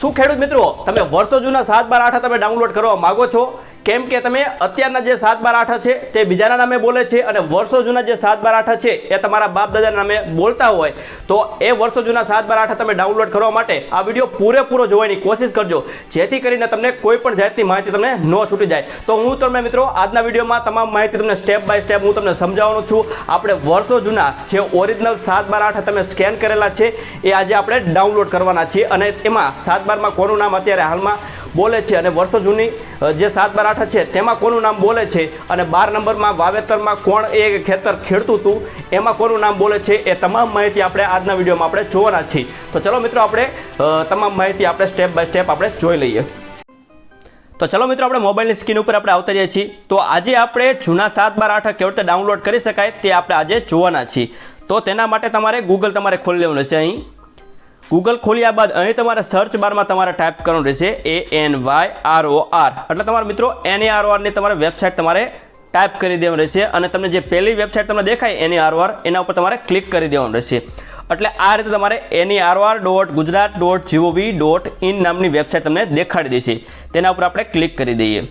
શું ખેડૂત મિત્રો તમે વર્ષો જૂના સાત બાર આઠ તમે ડાઉનલોડ કરવા માગો છો? કેમ કે તમે અત્યારના જે સાત બાર આઠ છે, તે બીજાના નામે બોલે છે અને વર્ષો જૂના જે સાત બાર આઠ છે, એ તમારા બાપ દાદાના નામે બોલતા હોય, તો એ વર્ષો જૂના સાત બાર આઠ તમે ડાઉનલોડ કરવા માટે આ વીડિયો પૂરેપૂરો જોવાની કોશિશ કરજો, જેથી કરીને તમને કોઈ પણ જાતની માહિતી તમને ન છૂટી જાય. તો હું તમને મિત્રો આજના વિડીયોમાં તમામ માહિતી તમને સ્ટેપ બાય સ્ટેપ હું તમને સમજાવવાનો છું. આપણે વર્ષો જૂના જે ઓરિજિનલ સાત બાર આઠ તમે સ્કેન કરેલા છે, એ આજે આપણે ડાઉનલોડ કરવાના છીએ અને એમાં સાત બારમાં કોનું નામ અત્યારે હાલમાં બોલે છે અને વર્ષો જૂની જે સાત બાર આઠ છે, તેમાં કોનું નામ બોલે છે? અને બાર નંબરમાં વાવેતરમાં કોણ એ ખેતર ખેડતું હતું? એમાં કોનું નામ બોલે છે? એ તમામ માહિતી આપણે આજના વિડીયોમાં આપણે જોવાના છીએ. તો ચલો મિત્રો આપણે તમામ માહિતી આપણે સ્ટેપ બાય સ્ટેપ આપણે જોઈ લઈએ. તો ચલો મિત્રો આપણે મોબાઈલની સ્ક્રીન ઉપર આપણે આવતા જઈએ છીએ. તો આજે આપણે જૂના સાત બાર આઠ કેવી રીતે ડાઉનલોડ કરી શકાય તે આપણે આજે જોવાના છીએ. તો તેના માટે તમારે ગૂગલ તમારે ખોલી લેવાનું છે અહીં. ગૂગલ ખોલ્યા બાદ અહીં તમારે સર્ચ બારમાં તમારે ટાઈપ કરવાનું રહેશે A N Y R O R એટલે તમારા મિત્રો એન આર ઓ આરની તમારે વેબસાઇટ તમારે ટાઈપ કરી દેવાનું રહેશે અને તમને જે પહેલી વેબસાઇટ તમને દેખાય એની આર ઓ આર એના ઉપર તમારે ક્લિક કરી દેવાનું રહેશે. એટલે આ રીતે તમારે any ROR dot Gujarat dot GOV dot in નામની વેબસાઇટ તમને દેખાડી દેશે. તેના ઉપર આપણે ક્લિક કરી દઈએ.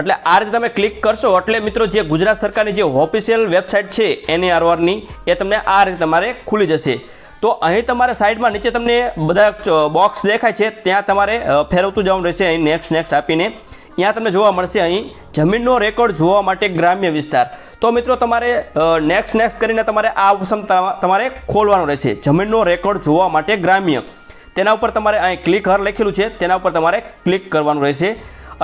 એટલે આ રીતે તમે ક્લિક કરશો એટલે મિત્રો જે ગુજરાત સરકારની જે ઓફિશિયલ વેબસાઇટ છે એની આરવારની એ તમને આ રીતે તમારે ખુલી જશે. તો અહીં તમારે સાઈડમાં નીચે તમને બધા બોક્સ દેખાય છે. ત્યાં તમારે ફેરવતું જવાનું રહેશે. અહીં નેક્સ્ટ નેક્સ્ટ આપીને ત્યાં તમને જોવા મળશે અહીં જમીનનો રેકોર્ડ જોવા માટે ગ્રામ્ય વિસ્તાર. તો મિત્રો તમારે નેક્સ્ટ નેક્સ્ટ કરીને તમારે આ ઓપ્શન તમા- તમારે ખોલવાનું રહેશે. જમીનનો રેકોર્ડ જોવા માટે ગ્રામ્ય. તેના ઉપર તમારે અહીં ક્લિક હર લખેલું છે. તેના ઉપર તમારે ક્લિક કરવાનું રહેશે.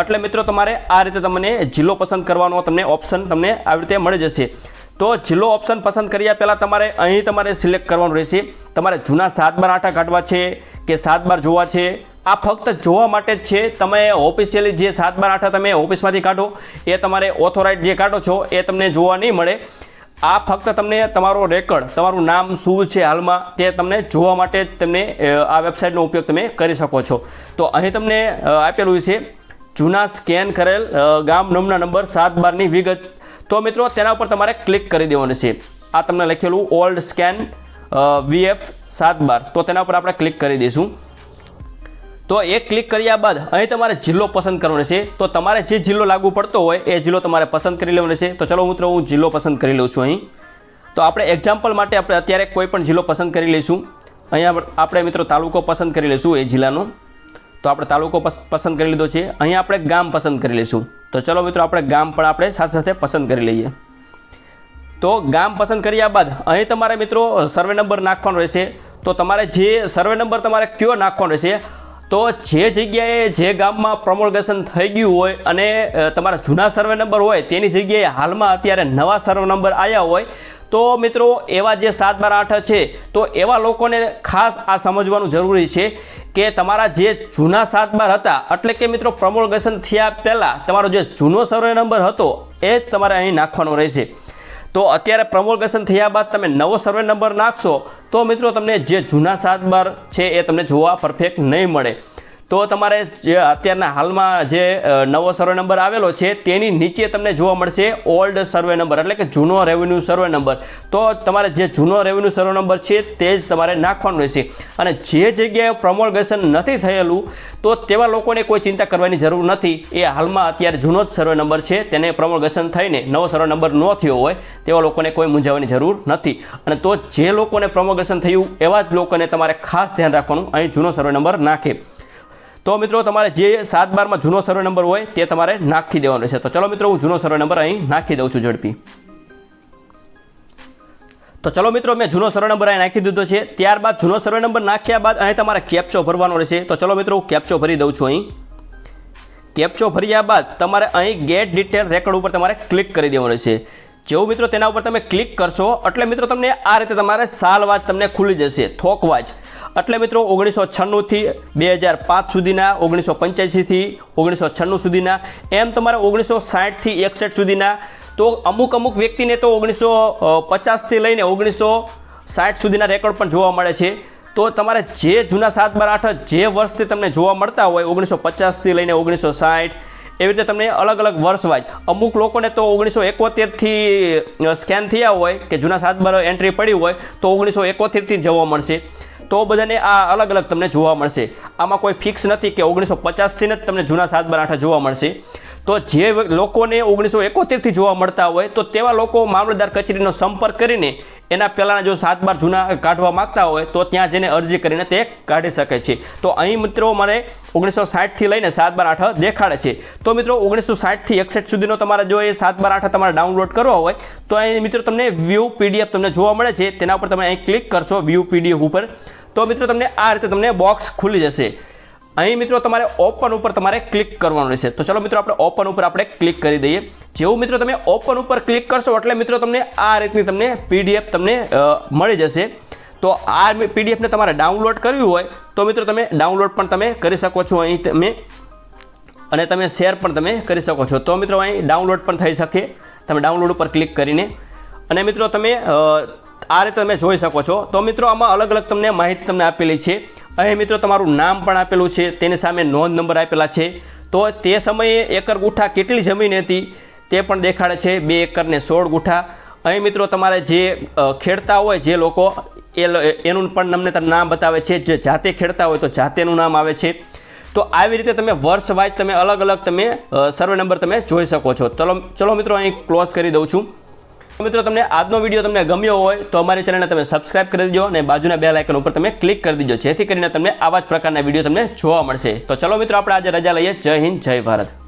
એટલે મિત્રો તમારે આ રીતે તમને જિલ્લો પસંદ કરવાનો તમને ઓપ્શન તમને આવી રીતે મળી જશે. તો જિલ્લો ઓપ્શન પસંદ કર્યા પહેલાં તમારે અહીં તમારે સિલેક્ટ કરવાનું રહેશે. તમારે જૂના સાત બાર આઠા કાઢવા છે કે સાત બાર જોવા છે? આ ફક્ત જોવા માટે જ છે. તમે ઓફિશિયલી જે સાત બાર આઠા તમે ઓફિસમાંથી કાઢો, એ તમારે ઓથોરાઇઝ જે કાઢો છો, એ તમને જોવા નહીં મળે. આ ફક્ત તમને તમારો રેકર્ડ તમારું નામ શું છે હાલમાં, તે તમને જોવા માટે જ તમને આ વેબસાઇટનો ઉપયોગ તમે કરી શકો છો. તો અહીં તમને આપેલું છે, જૂના સ્કેન કરેલ ગામ નમના નંબર સાત બારની વિગત. તો મિત્રો, તેના ઉપર તમારે ક્લિક કરી દેવાનું છે. આ તમને લખેલું ઓલ્ડ સ્કેન વીએફ સાત બાર. તો તેના ઉપર આપણે ક્લિક કરી દઈશું. તો એ ક્લિક કર્યા બાદ અહીં તમારે જિલ્લો પસંદ કરવાનો છે. તો તમારે જે જિલ્લો લાગુ પડતો હોય, એ જિલ્લો તમારે પસંદ કરી લેવાનો છે. તો ચલો મિત્રો, હું જિલ્લો પસંદ કરી લઉં છું અહીં. તો આપણે એક્ઝામ્પલ માટે આપણે અત્યારે કોઈ પણ જિલ્લો પસંદ કરી લઈશું. અહીંયા આપણે મિત્રો તાલુકો પસંદ કરી લઈશું એ જિલ્લાનો. તો આપણે તાલુકો પસ- પસંદ કરી લીધો છે. અહીંયા આપણે ગામ પસંદ કરી લઈશું. તો ચલો મિત્રો, આપણે ગામ પણ આપણે સાથે સાથે પસંદ કરી લઈએ. તો ગામ પસંદ કર્યા બાદ અહીં તમારે મિત્રો સર્વે નંબર નાખવાનો રહેશે. તો તમારે જે સર્વે નંબર તમારે કયો નાખવાનો રહેશે, તો જે જગ્યાએ જે ગામમાં પ્રમોલગેશન થઈ ગયું હોય અને તમારા જૂના સર્વે નંબર હોય તેની જગ્યાએ હાલમાં અત્યારે નવા સર્વે નંબર આવ્યા હોય તો મિત્રો, એવા જે સાત બાર આઠ છે, તો એવા લોકોને ખાસ આ સમજવાનું જરૂરી છે કે તમારા જે જૂના સાત બાર હતા, એટલે કે મિત્રો પ્રમોલગેશન થયા પહેલાં તમારો જે જૂનો સર્વે નંબર હતો, એ જ તમારે અહીં નાખવાનો રહેશે. તો અત્યારે પ્રમોલગેશન થયા બાદ તમે નવો સર્વે નંબર નાખશો, તો મિત્રો તમને જે જૂના સાત બાર છે, એ તમને જોવા પરફેક્ટ નહીં મળે. તો તમારે જે અત્યારના હાલમાં જે નવો સર્વે નંબર આવેલો છે, તેની નીચે તમને જોવા મળશે ઓલ્ડ સર્વે નંબર એટલે કે જૂનો રેવન્યુ સર્વે નંબર તો તમારે જે જૂનો રેવન્યુ સર્વે નંબર છે, તે જ તમારે નાખવાનું રહેશે. અને જે જગ્યાએ પ્રમોલગેશન નથી થયેલું, તો તેવા લોકોને કોઈ ચિંતા કરવાની જરૂર નથી. એ હાલમાં અત્યારે જૂનો જ સર્વે નંબર છે, તેને પ્રમોલગેશન થઈને નવો સર્વે નંબર ન થયો હોય, તેવા લોકોને કોઈ મૂંઝાવાની જરૂર નથી. અને તો જે લોકોને પ્રમોગેશન થયું, એવા જ લોકોને તમારે ખાસ ધ્યાન રાખવાનું. અહીં જૂનો સર્વે નંબર નાખે. તો મિત્રો તમારે જે સાત બારમાં જૂનો સર્વે નંબર હોય તે તમારે નાખી દેવાનો રહેશે. તો ચલો મિત્રો હું જૂનો સર્વે નંબર અહીં નાખી દઉં છું ઝડપી. તો ચલો મિત્રો મેં જૂનો સર્વે નંબર અહીં નાખી દીધો છે. ત્યારબાદ જૂનો સર્વે નંબર નાખ્યા બાદ અહીં તમારે કેપ્ચો ભરવાનો રહેશે. તો ચલો મિત્રો હું કેપ્ચો ભરી દઉં છું અહીં. કેપ્ચો ભર્યા બાદ તમારે અહીં ગેટ ડિટેલ રેકોર્ડ ઉપર તમારે ક્લિક કરી દેવાનું રહેશે. જેવું મિત્રો તેના ઉપર તમે ક્લિક કરશો, એટલે મિત્રો તમને આ રીતે તમારે સાલ વાત તમને ખુલી જશે. થોકવાજ એટલે મિત્રો ઓગણીસો છન્નુંથી બે હજાર પાંચ સુધીના, ઓગણીસો પંચ્યાસીથી ઓગણીસો છન્નું સુધીના, એમ તમારે ઓગણીસો સાઠથી એકસઠ સુધીના. તો અમુક અમુક વ્યક્તિને તો ઓગણીસો પચાસથી લઈને ઓગણીસો સાઠ સુધીના રેકોર્ડ પણ જોવા મળે છે. તો તમારે જે જૂના સાત બાર આઠ જે વર્ષથી તમને જોવા મળતા હોય, ઓગણીસો પચાસથી લઈને ઓગણીસો સાઠ, એવી રીતે તમને અલગ અલગ વર્ષ વાઇઝ. અમુક લોકોને તો ઓગણીસો એકોતેરથી સ્કેન થયા હોય કે જૂના સાત બાર એન્ટ્રી પડી હોય, તો ઓગણીસો એકોતેરથી જોવા મળશે. તો બધાને આ અલગ અલગ તમને જોવા મળશે. આમાં કોઈ ફિક્સ નથી કે ઓગણીસો પચાસથી જ તમને જૂના સાત બાર જોવા મળશે. તો જે લોકોને ઓગણીસો એકોતેરથી જોવા મળતા હોય, તો તેવા લોકો મામલતદાર કચેરીનો સંપર્ક કરીને એના પહેલાંના જો સાત બાર જૂના કાઢવા માગતા હોય, તો ત્યાં જઈને અરજી કરીને તે કાઢી શકે છે. તો અહીં મિત્રો મારે ઓગણીસો સાઠથી લઈને સાત બાર આઠ દેખાડે છે. તો મિત્રો ઓગણીસો સાઠથી એકસઠ સુધીનો તમારે જો એ સાત બાર આઠ તમારે ડાઉનલોડ કરવા હોય, તો અહીં મિત્રો તમને વ્યૂ પીડીએફ તમને જોવા મળે છે. તેના પર તમે અહીં ક્લિક કરશો વ્યૂ પીડીએફ ઉપર. તો મિત્રો તમને આ રીતે તમને બોક્સ ખુલી જશે. અહીં મિત્રો તમારે ઓપન ઉપર તમારે ક્લિક કરવાનું રહેશે. તો ચલો મિત્રો આપણે ઓપન ઉપર આપણે ક્લિક કરી દઈએ. જેવું મિત્રો તમે ઓપન ઉપર ક્લિક કરશો એટલે મિત્રો તમને આ રીતની તમને પીડીએફ તમને મળી જશે. તો આ પીડીએફને તમારે ડાઉનલોડ કરવી હોય તો મિત્રો તમે ડાઉનલોડ પણ તમે કરી શકો છો અહીં તમે અને તમે શેર પણ તમે કરી શકો છો. તો મિત્રો અહીં ડાઉનલોડ પણ થઈ શકે. તમે ડાઉનલોડ ઉપર ક્લિક કરીને. અને મિત્રો તમે આ રીતે તમે જોઈ શકો છો. તો મિત્રો આમાં અલગ અલગ તમને માહિતી તમને આપેલી છે. અહીં મિત્રો, તમારું નામ પણ આપેલું છે, તેની સામે નોંધ નંબર આપેલા છે. તો તે સમયે એકર ગુઠા કેટલી જમીન હતી તે પણ દેખાડે છે, બે એકરને સોળ ગુઠા. અહીં મિત્રો, તમારે જે ખેડતા હોય જે લોકો, એ એનું પણ તમને નામ બતાવે છે. જે જાતે ખેડતા હોય તો જાતેનું નામ આવે છે. તો આવી રીતે તમે વર્ષ વાઇઝ તમે અલગ અલગ તમે સર્વે નંબર તમે જોઈ શકો છો. ચલો ચલો મિત્રો, અહીં ક્લોઝ કરી દઉં છું. મિત્રો, તમને આજનો વીડિયો તમને ગમ્યો હોય તો અમારી ચેનલને તમે સબસ્ક્રાઇબ કરી દેજો અને બાજુના બે લાઇકન ઉપર તમે ક્લિક કરી દેજો, જેથી કરીને તમને આવા જ પ્રકારના વીડિયો તમને જોવા મળશે. તો ચલો મિત્રો, આપણે આજે રજા લઈએ. જય હિન્દ, જય ભારત.